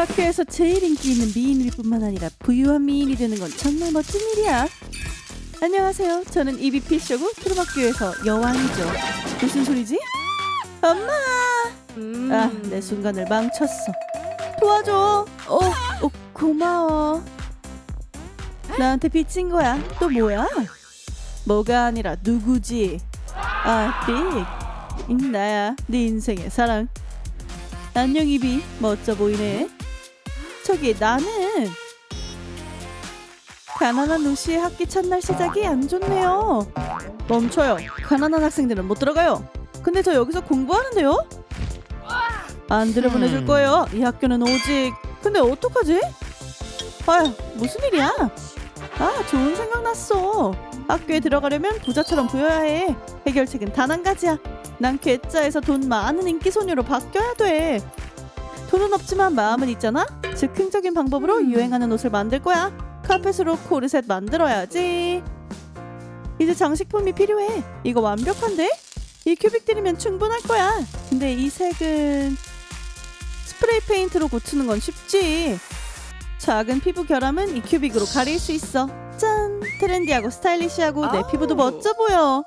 학교에서 제일 인기 있는 미인일 뿐만 아니라 부유한 미인이 되는 건 정말 멋진 일이야. 안녕하세요. 저는 이비피 쇼고 트루마교에서 여왕이죠. 무슨 소리지? 엄마! 아, 내 순간을 망쳤어. 도와줘. 어, 어, 고마워. 나한테 빚진 거야. 또 뭐야? 뭐가 아니라 누구지? 아, 빅. 응, 나야. 네 인생의 사랑. 안녕 이비. 멋져 보이네. 저기 나는 가난한 루시의 학기 첫날 시작이 안 좋네요. 멈춰요. 가난한 학생들은 못 들어가요. 근데 저 여기서 공부하는데요? 안 들여보내줄 음. 거예요. 이 학교는 오직. 근데 어떡하지? 아휴, 무슨 일이야? 아, 좋은 생각 났어. 학교에 들어가려면 부자처럼 보여야 해. 해결책은 단 한 가지야. 난 괴짜에서 돈 많은 인기 소녀로 바뀌어야 돼. 돈은 없지만 마음은 있잖아. 즉흥적인 방법으로 유행하는 옷을 만들 거야. 카펫으로 코르셋 만들어야지. 이제 장식품이 필요해. 이거 완벽한데? 이 큐빅들이면 충분할 거야. 근데 이 색은 스프레이 페인트로 고치는 건 쉽지. 작은 피부 결함은 이 큐빅으로 가릴 수 있어. 짠! 트렌디하고 스타일리시하고 내. 피부도 멋져 보여.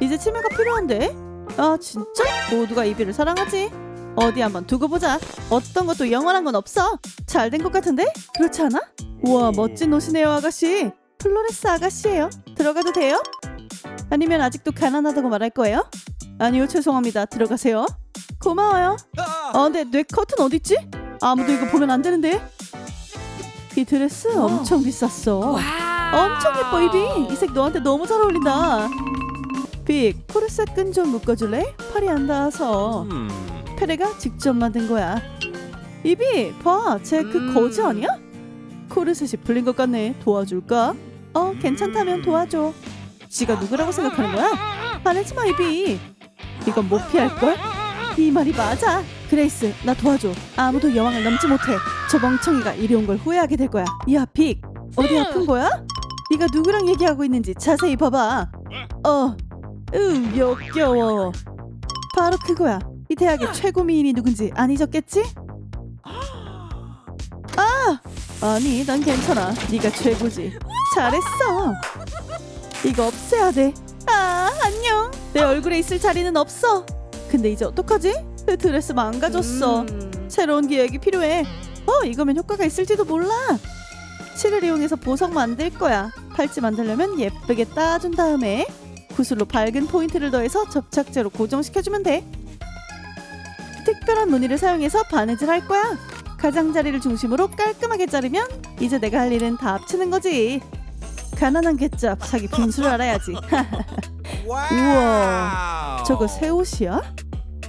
이제 치매가 필요한데? 아 진짜? 모두가 이비를 사랑하지. 어디 한번 두고 보자. 어떤 것도 영원한 건 없어. 잘 된 것 같은데? 그렇지 않아? 우와 멋진 옷이네요 아가씨. 플로레스 아가씨예요. 들어가도 돼요? 아니면 아직도 가난하다고 말할 거예요? 아니요 죄송합니다. 들어가세요. 고마워요. 아 근데 내 커튼 어딨지? 아무도 이거 보면 안 되는데. 이 드레스 엄청 비쌌어. 엄청 예뻐 이비. 이색 너한테 너무 잘 어울린다. 빅 코르셋 끈 좀 묶어줄래? 팔이 안 닿아서. 음. 페레가 직접 만든 거야. 이비 봐, 쟤그 음. 거지 아니야? 코르셋이 풀린 것 같네. 도와줄까? 어, 괜찮다면 도와줘. 지가 누구라고 생각하는 거야? 화내지 마, 이비. 이건 못 피할 걸? 이 말이 맞아. 그레이스, 나 도와줘. 아무도 여왕을 넘지 못해. 저 멍청이가 이리 온 걸 후회하게 될 거야. 야, 빅, 어디 아픈 거야? 네가 누구랑 얘기하고 있는지 자세히 봐봐. 어, 으, 역겨워. 바로 그거야. 이 대학의 최고 미인이 누군지 안 잊었겠지? 아! 아니, 난 괜찮아. 네가 최고지. 잘했어. 이거 없애야 돼. 아, 안녕. 내 얼굴에 있을 자리는 없어. 근데 이제 어떡하지? 내 드레스 망가졌어. 새로운 기획이 필요해. 어, 이거면 효과가 있을지도 몰라. 실을 이용해서 보석 만들 거야. 팔찌 만들려면 예쁘게 따준 다음에 구슬로 밝은 포인트를 더해서 접착제로 고정시켜주면 돼. 특별한 무늬를 사용해서 바느질 할 거야. 가장자리를 중심으로 깔끔하게 자르면 이제 내가 할 일은 다 합치는 거지. 가난한 개짭 자기 분수를 알아야지. 우와, 저거 새 옷이야?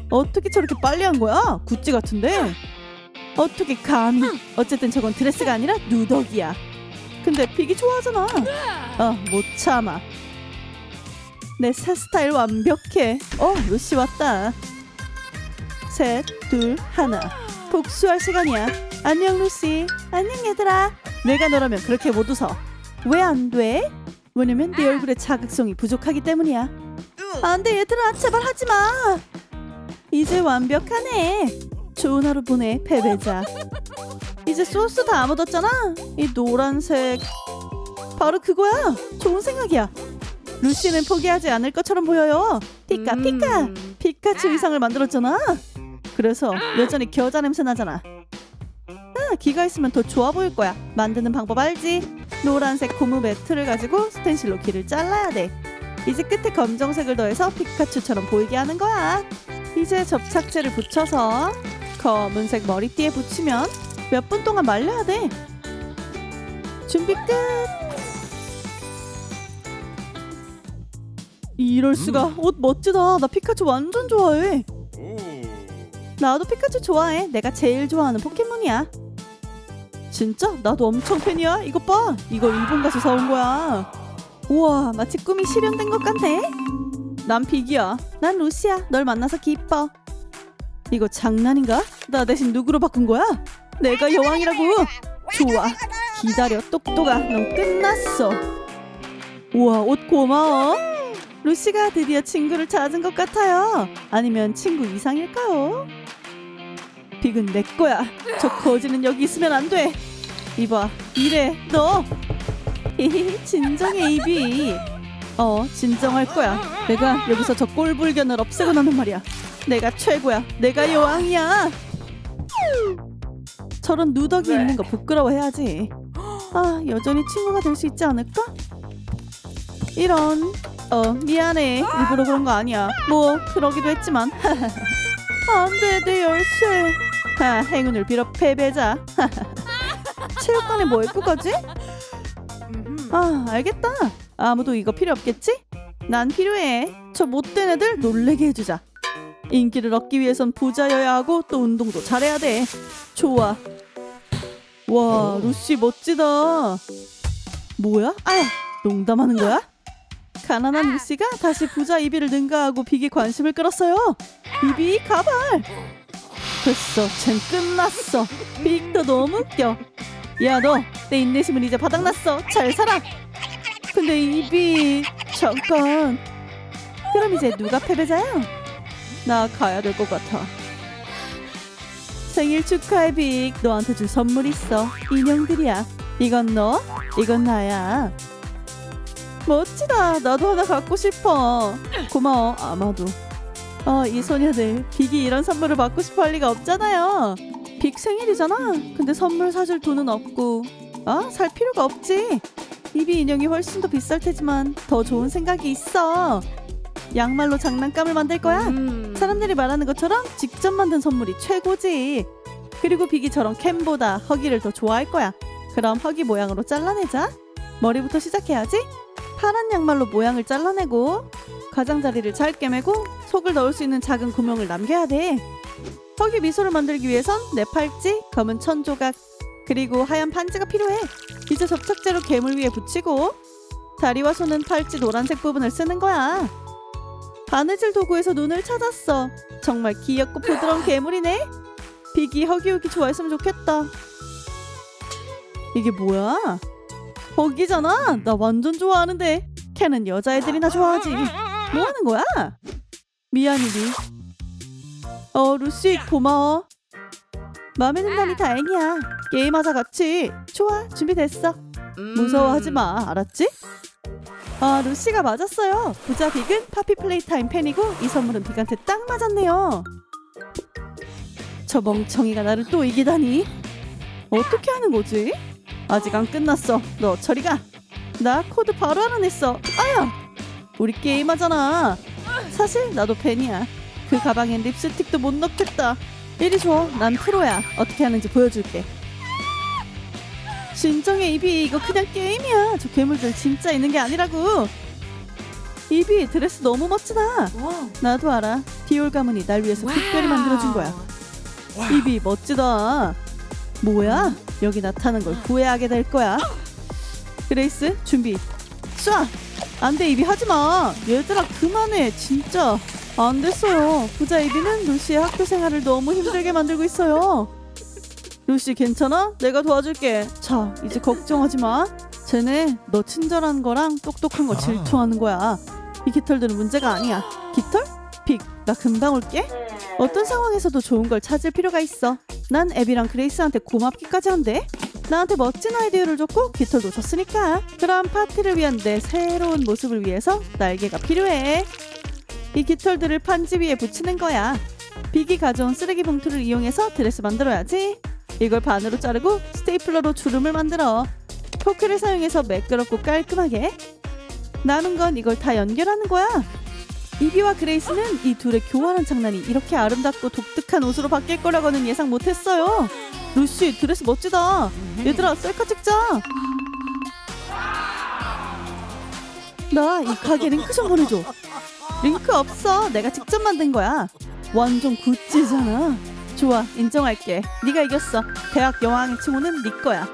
어떻게 저렇게 빨리 한 거야? 구찌 같은데? 어떻게 감히? 어쨌든 저건 드레스가 아니라 누더기야. 근데 빅이 좋아하잖아. 어, 못 참아. 내 새 스타일 완벽해. 어, 루시 왔다. 셋, 둘, 하나. 복수할 시간이야. 안녕 루시. 안녕 얘들아. 내가 너라면 그렇게 못 웃어. 왜 안 돼? 왜냐면 네 얼굴에 자극성이 부족하기 때문이야. 안 돼 얘들아 제발 하지 마. 이제 완벽하네. 좋은 하루 보내 패배자. 이제 소스 다 묻었잖아. 이 노란색 바로 그거야. 좋은 생각이야. 루시는 포기하지 않을 것처럼 보여요. 피카 피카. 피카츄 의상을 만들었잖아. 그래서 여전히 겨자 냄새 나잖아. 아, 기가 있으면 더 좋아 보일 거야. 만드는 방법 알지? 노란색 고무 매트를 가지고 스텐실로 길을 잘라야 돼. 이제 끝에 검정색을 더해서 피카츄처럼 보이게 하는 거야. 이제 접착제를 붙여서 검은색 머리띠에 붙이면 몇 분 동안 말려야 돼. 준비 끝. 이럴 수가. 옷 멋지다. 나 피카츄 완전 좋아해. 나도 피카츄 좋아해. 내가 제일 좋아하는 포켓몬이야. 진짜? 나도 엄청 팬이야. 이거 봐. 이거 일본 가서 사온 거야. 우와, 마치 꿈이 실현된 것 같네. 난 빅이야. 난 루시야. 널 만나서 기뻐. 이거 장난인가? 나 대신 누구로 바꾼 거야? 내가 여왕이라고. 좋아. 기다려, 똑똑아. 넌 끝났어. 우와, 옷 고마워. 루시가 드디어 친구를 찾은 것 같아요. 아니면 친구 이상일까요? 빅은 내 거야. 저 거지는 여기 있으면 안 돼. 이봐, 이래, 너. 히히, 진정해, 이비. 어, 진정할 거야. 내가 여기서 저 꼴불견을 없애고 나는 말이야. 내가 최고야. 내가 여왕이야. 저런 누더기 있는 거 부끄러워해야지. 아, 여전히 친구가 될 수 있지 않을까? 이런. 어, 미안해. 일부러 그런 거 아니야. 뭐, 그러기도 했지만. 안 돼, 내 열쇠. 아, 행운을 빌어 패배자. 체육관에 뭐 입고 가지? 아, 알겠다. 아무도 이거 필요 없겠지? 난 필요해. 저 못된 애들 놀래게 해주자. 인기를 얻기 위해선 부자여야 하고 또 운동도 잘해야 돼. 좋아. 와, 루시 멋지다. 뭐야? 아야, 농담하는 거야? 가난한 루시가 다시 부자 이비를 능가하고 빅이 관심을 끌었어요. 이비 가발. 됐어, 쟨 끝났어. 빅도 너무 웃겨. 야, 너 내 인내심은 이제 바닥났어. 잘 살아. 근데 이비 잠깐. 그럼 이제 누가 패배자야? 나 가야 될 것 같아. 생일 축하해 빅. 너한테 줄 선물 있어. 인형들이야. 이건 너, 이건 나야. 멋지다. 나도 하나 갖고 싶어. 고마워. 아마도. 어, 이 소녀들 빅이 이런 선물을 받고 싶어 할 리가 없잖아요. 빅 생일이잖아. 근데 선물 사줄 돈은 없고. 아, 살 필요가 없지. 이비 인형이 훨씬 더 비쌀 테지만 더 좋은 생각이 있어. 양말로 장난감을 만들 거야. 사람들이 말하는 것처럼 직접 만든 선물이 최고지. 그리고 비기처럼 캔보다 허기를 더 좋아할 거야. 그럼 허기 모양으로 잘라내자. 머리부터 시작해야지. 파란 양말로 모양을 잘라내고 가장자리를 잘 꿰매고 속을 넣을 수 있는 작은 구멍을 남겨야 돼. 허기 미소를 만들기 위해선 내 팔찌, 검은 천 조각, 그리고 하얀 반지가 필요해. 이제 접착제로 괴물 위에 붙이고 다리와 손은 팔찌 노란색 부분을 쓰는 거야. 바느질 도구에서 눈을 찾았어. 정말 귀엽고 부드러운 괴물이네. 빅이 허기허기 좋아했으면 좋겠다. 이게 뭐야? 허기잖아. 나 완전 좋아하는데. 캔은 여자애들이나 좋아하지. 뭐 하는 거야? 미안 이리. 어, 루시 고마워. 마음에 든다니 다행이야. 게임하자 같이. 좋아, 준비됐어. 무서워하지 마. 알았지? 아, 루시가 맞았어요. 부자 빅은 파피 플레이타임 팬이고 이 선물은 빅한테 딱 맞았네요. 저 멍청이가 나를 또 이기다니. 어떻게 하는 거지? 아직 안 끝났어. 너 저리 가. 나 코드 바로 알아냈어. 아야! 우리 게임하잖아. 사실 나도 팬이야. 그 가방엔 립스틱도 못 넣겠다. 이리 줘. 난 프로야. 어떻게 하는지 보여줄게. 진정해 이비 이거 그냥 게임이야. 저 괴물들 진짜 있는 게 아니라고. 이비 드레스 너무 멋지다. 나도 알아. 디올 가문이 날 위해서 특별히 만들어준 거야. 이비 멋지다. 뭐야? 여기 나타난 걸 후회하게 될 거야. 그레이스 준비. 쏴. 안돼 이비 하지 마. 얘들아 그만해 진짜. 안 됐어요. 부자 이비는 루시의 학교 생활을 너무 힘들게 만들고 있어요. 루시 괜찮아? 내가 도와줄게. 자 이제 걱정하지 마. 쟤네 너 친절한 거랑 똑똑한 거 질투하는 거야. 이 깃털들은 문제가 아니야. 깃털? 픽. 나 금방 올게. 어떤 상황에서도 좋은 걸 찾을 필요가 있어. 난 애비랑 그레이스한테 고맙기까지 한대. 나한테 멋진 아이디어를 줬고 깃털도 줬으니까. 그럼 파티를 위한 내 새로운 모습을 위해서 날개가 필요해. 이 깃털들을 판지 위에 붙이는 거야. 빅이 가져온 쓰레기 봉투를 이용해서 드레스 만들어야지. 이걸 반으로 자르고 스테이플러로 주름을 만들어. 포크를 사용해서 매끄럽고 깔끔하게. 남은 건 이걸 다 연결하는 거야. 이비와 그레이스는 이 둘의 교환한 장난이 이렇게 아름답고 독특한 옷으로 바뀔 거라고는 예상 못했어요. 루시 드레스 멋지다. 얘들아 셀카 찍자. 나 이 가게 링크 좀 보내줘. 링크 없어. 내가 직접 만든 거야. 완전 굿즈잖아. 좋아 인정할게. 네가 이겼어. 대학 여왕의 칭호는 네 거야.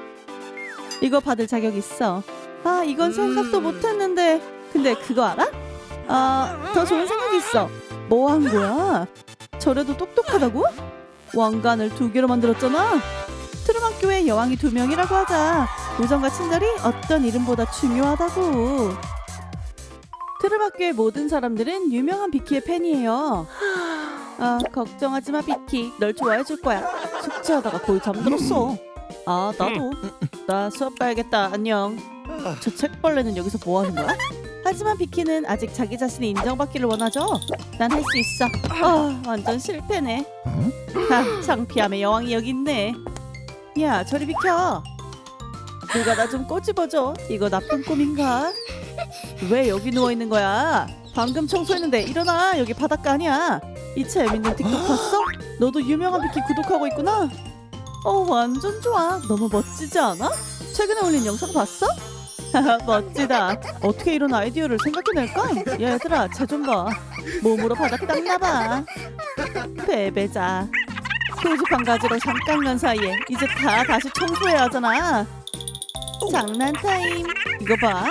이거 받을 자격 있어. 아 이건 생각도 못했는데. 근데 그거 알아? 아, 더 좋은 생각이 있어. 뭐 한 거야? 저래도 똑똑하다고? 왕관을 두 개로 만들었잖아. 트름학교에 여왕이 두 명이라고 하자. 우정과 친절이 어떤 이름보다 트름학교의 모든 사람들은 유명한 비키의 팬이에요. 아 걱정하지 마 비키 널 좋아해 줄 거야 숙제하다가 거의 잠들었어 아 나도 나 수업 가야겠다 안녕 저 책벌레는 여기서 뭐 하는 거야? 하지만 비키는 아직 자기 자신이 인정받기를 원하죠 난 할 수 있어 아 완전 실패네 아 창피함의 여왕이 여기 있네 야 저리 비켜 누가 나 좀 꼬집어줘 이거 나쁜 꿈인가? 왜 여기 누워 있는 거야? 방금 청소했는데 일어나 여기 바닷가 아니야 이 재밌는 틱톡 봤어? 너도 유명한 비키 구독하고 있구나? 어 완전 좋아 너무 멋지지 않아? 최근에 올린 영상 봤어? 멋지다. 어떻게 이런 아이디어를 생각해낼까? 얘들아 쟤 좀 봐. 몸으로 바닥 닦나봐. 베베자. 표지판 가지로 잠깐 간 사이에 이제 다 다시 청소해야 하잖아. 장난 타임. 이거 봐.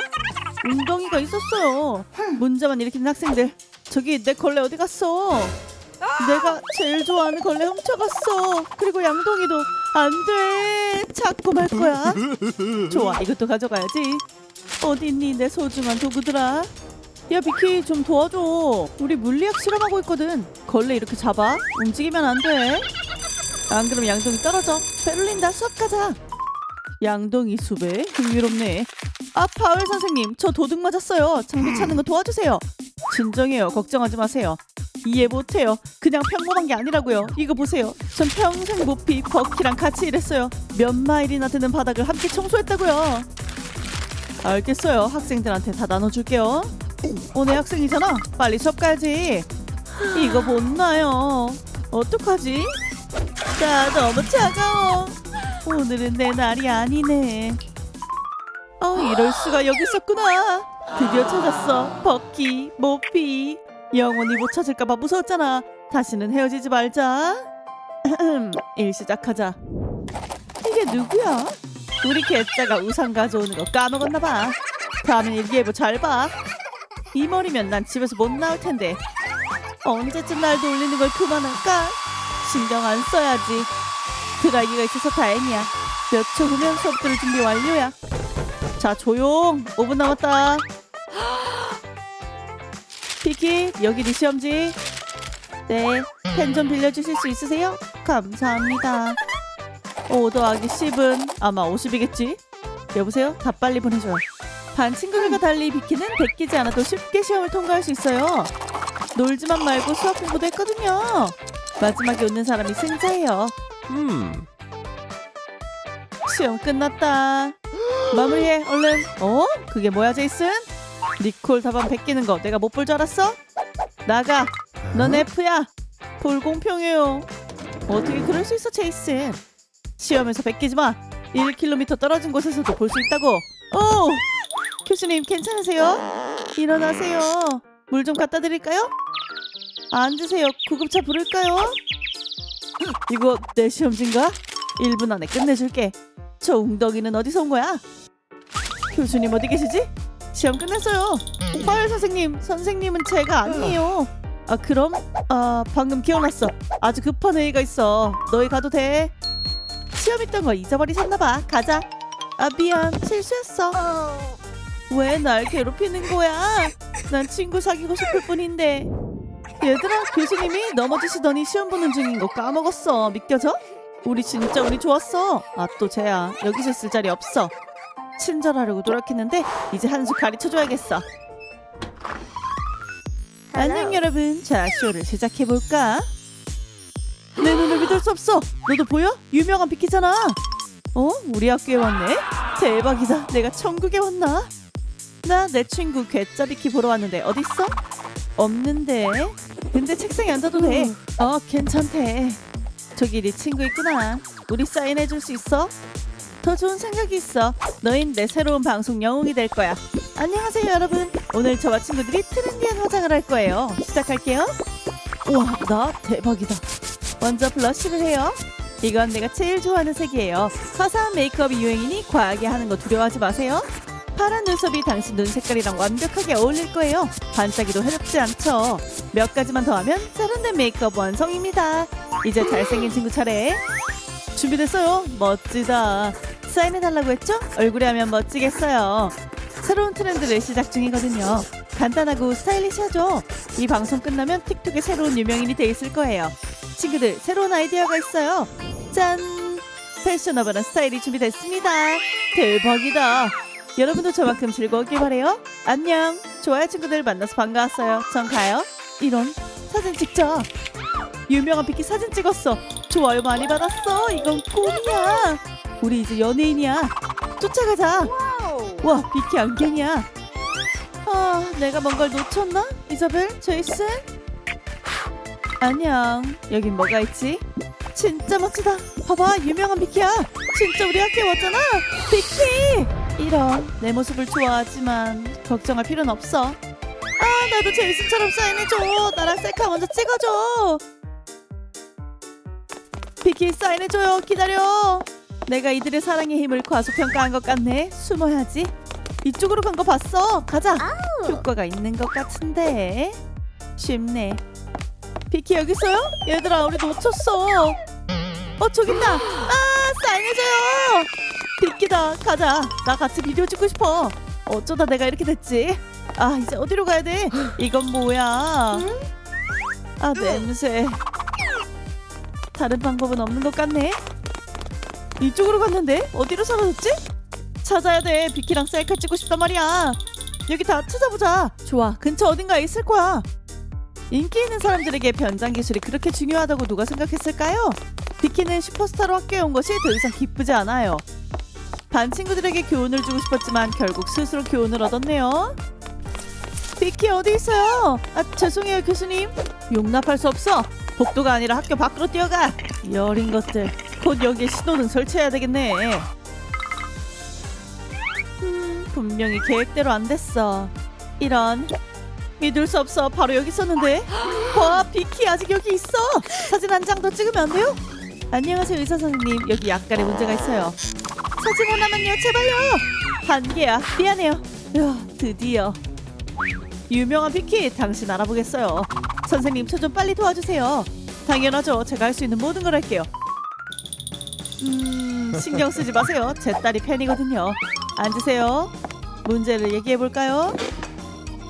웅덩이가 있었어요. 문제만 일으키는 학생들. 저기 내 걸레 어디 갔어? 내가 제일 좋아하는 걸레 훔쳐갔어. 그리고 양동이도 안 돼. 찾고 말 거야. 좋아 이것도 가져가야지. 어딨니 내 소중한 도구들아? 야 비키 좀 도와줘. 우리 물리학 실험하고 있거든. 걸레 이렇게 잡아. 움직이면 안 돼 안 그러면 양동이 떨어져. 베를린다 수업 가자. 양동이 숲에? 흥미롭네. 아 파울 선생님 저 도둑 맞았어요. 장비 찾는 거 도와주세요. 진정해요. 걱정하지 마세요 이해 못해요. 그냥 평범한 게 아니라고요. 이거 보세요. 전 평생 모피 버키랑 같이 일했어요. 몇 마일이나 되는 바닥을 함께 청소했다고요. 알겠어요. 학생들한테 다 나눠줄게요. 오늘 학생이잖아. 빨리 수업 가야지. 이거 못 나요. 어떡하지? 나 너무 차가워. 오늘은 내 날이 아니네. 어 이럴 수가 여기 있었구나. 드디어 찾았어. 버키 모피 영원히 못 찾을까봐 무서웠잖아. 다시는 헤어지지 말자. 일 시작하자. 이게 누구야? 우리 개짜가 우산 가져오는 거 까먹었나봐. 다음엔 일기예보 잘 봐 이 머리면 난 집에서 못 나올 텐데. 언제쯤 날 돌리는 걸 그만할까? 신경 안 써야지. 드라이기가 있어서 다행이야. 몇 초 후면 수업 들을 준비 완료야. 자 조용. 5분 남았다 피키 여기 네 시험지 네펜 좀 빌려주실 수 있으세요? 감사합니다 5 더하기 10은 아마 50이겠지? 여보세요? 다 빨리 보내줘요 반 친구들과 달리 비키는 베끼지 않아도 쉽게 시험을 통과할 수 있어요 놀지만 말고 수학 공부도 했거든요 마지막에 웃는 사람이 승자예요 음. 시험 끝났다. 마무리해 얼른. 어? 그게 뭐야 제이슨? 니콜 답안 베끼는 거 내가 못 볼 줄 알았어? 나가. 넌 F야. 불공평해요. 어떻게 그럴 수 있어 제이슨? 시험에서 베끼지 마. 1km 떨어진 곳에서도 볼 수 있다고. 오! 교수님 괜찮으세요? 일어나세요. 물 좀 갖다 드릴까요? 앉으세요. 구급차 부를까요? 이거 내 시험지인가? 1분 안에 끝내줄게. 저 웅덩이는 어디서 온 거야? 교수님 어디 계시지? 시험 끝났어요. 파열 선생님, 선생님은 제가 아니에요. 아 그럼? 아 방금 기억났어. 아주 급한 회의가 있어. 너희 가도 돼? 시험 있던 거 잊어버리셨나 봐. 가자. 아 미안, 실수했어. 왜 날 괴롭히는 거야? 난 친구 사귀고 싶을 뿐인데. 얘들아, 교수님이 넘어지시더니 시험 보는 중인 거 까먹었어. 믿겨져? 우리 진짜 우리 좋았어. 아 또 쟤야 여기서 쓸 자리 없어. 친절하려고 노력했는데 이제 한 수 가르쳐줘야겠어. 안녕 여러분. 자 쇼를 시작해 볼까? 내 눈을 믿을 수 없어. 너도 보여? 유명한 비키잖아. 어? 우리 학교에 왔네. 대박이다. 내가 천국에 왔나? 나 내 친구 괴짜 비키 보러 왔는데 어디 있어? 없는데. 근데 책상에 앉아도 돼. 어 괜찮대. 저기 네 친구 있구나. 우리 사인해 줄 수 있어? 더 좋은 생각이 있어. 너흰 내 새로운 방송 영웅이 될 거야. 안녕하세요 여러분. 오늘 저와 친구들이 트렌디한 화장을 할 거예요. 시작할게요. 우와 나 대박이다. 먼저 블러쉬를 해요. 이건 내가 제일 좋아하는 색이에요. 화사한 메이크업이 유행이니 과하게 하는 거 두려워하지 마세요. 파란 눈썹이 당신 눈 색깔이랑 완벽하게 어울릴 거예요. 반짝이도 해롭지 않죠. 몇 가지만 더 하면 세련된 메이크업 완성입니다. 이제 잘생긴 친구 차례. 준비됐어요. 멋지다. 사인해달라고 했죠? 얼굴에 하면 멋지겠어요. 새로운 트렌드를 시작 중이거든요. 간단하고 스타일리시하죠? 이 방송 끝나면 틱톡에 새로운 유명인이 돼 있을 거예요. 친구들, 새로운 아이디어가 있어요. 짠! 패셔너블한 스타일이 준비됐습니다. 대박이다. 여러분도 저만큼 즐거웠길 바래요. 안녕. 좋아요 친구들 만나서 반가웠어요. 전 가요. 이런 사진 찍자. 유명한 비키 사진 찍었어. 좋아요 많이 받았어. 이건 꿈이야. 우리 이제 연예인이야. 쫓아가자. 와 비키 안경이야. 아 내가 뭔가를 놓쳤나? 이사벨, 제이슨? 안녕. 여긴 뭐가 있지? 진짜 멋지다. 봐봐 유명한 비키야. 진짜 우리 학교에 왔잖아. 비키. 이런 내 모습을 좋아하지만 걱정할 필요는 없어. 아 나도 제이슨처럼 사인해줘. 나랑 셀카 먼저 찍어줘. 비키 사인해줘요. 기다려. 내가 이들의 사랑의 힘을 과소평가한 것 같네. 숨어야지. 이쪽으로 간 거 봤어. 가자. 효과가 있는 것 같은데. 쉽네. 비키 여기 있어요? 얘들아 우리 놓쳤어. 어 저기 있다. 아 사인해줘요. 비키다. 가자. 나 같이 비디오 찍고 싶어. 어쩌다 내가 이렇게 됐지? 아 이제 어디로 가야 돼? 이건 뭐야? 아 냄새. 다른 방법은 없는 것 같네. 이쪽으로 갔는데 어디로 사라졌지? 찾아야 돼. 비키랑 셀카 찍고 싶단 말이야. 여기 다 찾아보자. 좋아. 근처 어딘가에 있을 거야. 인기 있는 사람들에게 변장 기술이 그렇게 중요하다고 누가 생각했을까요? 비키는 슈퍼스타로 학교에 온 것이 더 이상 기쁘지 않아요. 반 친구들에게 교훈을 주고 싶었지만 결국 스스로 교훈을 얻었네요. 비키 어디 있어요? 아 죄송해요 교수님. 용납할 수 없어. 복도가 아니라 학교 밖으로 뛰어가. 여린 것들. 곧 여기에 신호등 설치해야 되겠네. 음, 분명히 계획대로 안 됐어. 이런 믿을 수 없어. 바로 여기 있었는데. 와, 비키 아직 여기 있어. 사진 한 장 더 찍으면 안 돼요? 안녕하세요 의사 선생님. 여기 약간의 문제가 있어요. 사진 하나만요, 제발요. 한 개야. 미안해요. 야, 드디어. 유명한 비키, 당신 알아보겠어요. 선생님, 저 좀 빨리 도와주세요. 당연하죠. 제가 할 수 있는 모든 걸 할게요. 음, 신경 쓰지 마세요. 제 딸이 팬이거든요. 앉으세요. 문제를 얘기해 볼까요?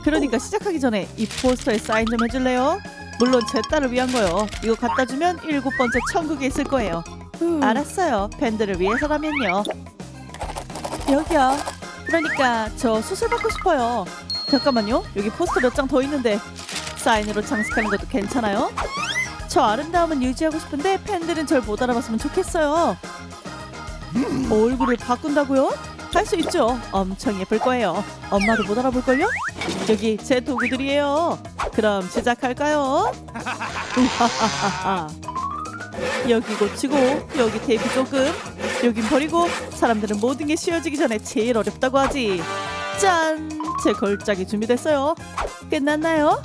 그러니까 시작하기 전에 이 포스터에 사인 좀 해줄래요? 물론 제 딸을 위한 거요. 이거 갖다 주면 일곱 번째 천국에 있을 거예요. 알았어요. 팬들을 위해서라면요. 여기요. 그러니까 저 수술 받고 싶어요. 잠깐만요. 여기 포스터 몇 장 더 있는데 사인으로 장식하는 것도 괜찮아요? 저 아름다움은 유지하고 싶은데 팬들은 절 못 알아봤으면 좋겠어요. 얼굴을 바꾼다고요? 할 수 있죠. 엄청 예쁠 거예요. 엄마도 못 알아볼걸요? 여기 제 도구들이에요. 그럼 시작할까요? 여기 고치고 여기 테이프 조금 여긴 버리고 사람들은 모든 게 쉬워지기 전에 제일 어렵다고 하지. 짠! 제 걸작이 준비됐어요. 끝났나요?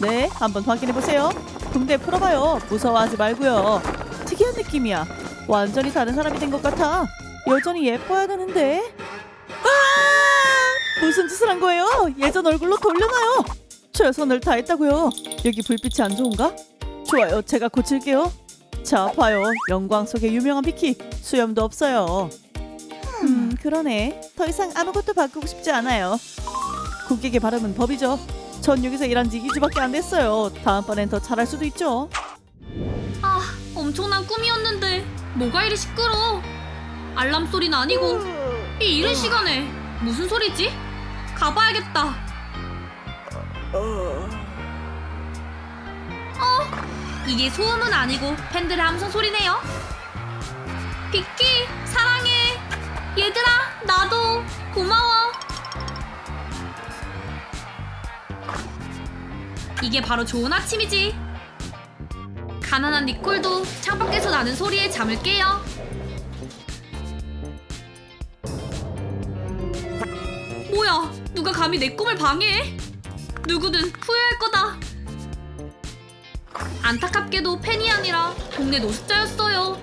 네, 한번 확인해 보세요. 붕대 풀어봐요. 무서워하지 말고요. 특이한 느낌이야. 완전히 다른 사람이 된 것 같아. 여전히 예뻐야 되는데. 아! 무슨 짓을 한 거예요? 예전 얼굴로 돌려놔요. 최선을 다했다고요. 여기 불빛이 안 좋은가? 좋아요. 제가 고칠게요. 자, 봐요. 영광 속의 유명한 비키. 수염도 없어요. 음, 그러네. 더 이상 아무것도 바꾸고 싶지 않아요. 고객의 바람은 법이죠. 전 여기서 일한 지 2주밖에 안 됐어요. 다음번엔 더 잘할 수도 있죠. 아, 엄청난 꿈이었는데 뭐가 이리 시끄러? 알람 소리는 아니고 이 이른 시간에 무슨 소리지? 가봐야겠다. 어, 이게 소음은 아니고 팬들의 함성 소리네요. 비키 사랑해. 얘들아 나도 고마워. 이게 바로 좋은 아침이지. 가난한 니콜도 창밖에서 나는 소리에 잠을 깨요. 뭐야? 누가 감히 내 꿈을 방해해? 누구든 후회할 거다. 안타깝게도 팬이 아니라 동네 노숙자였어요.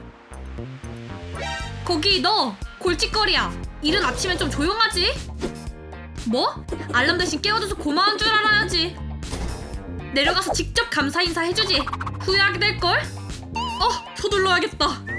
거기 너 골칫거리야. 이른 아침엔 좀 조용하지? 뭐? 알람 대신 깨워줘서 고마운 줄 알아야지. 내려가서 직접 감사 인사 해주지. 후회하게 될걸? 어, 서둘러야겠다.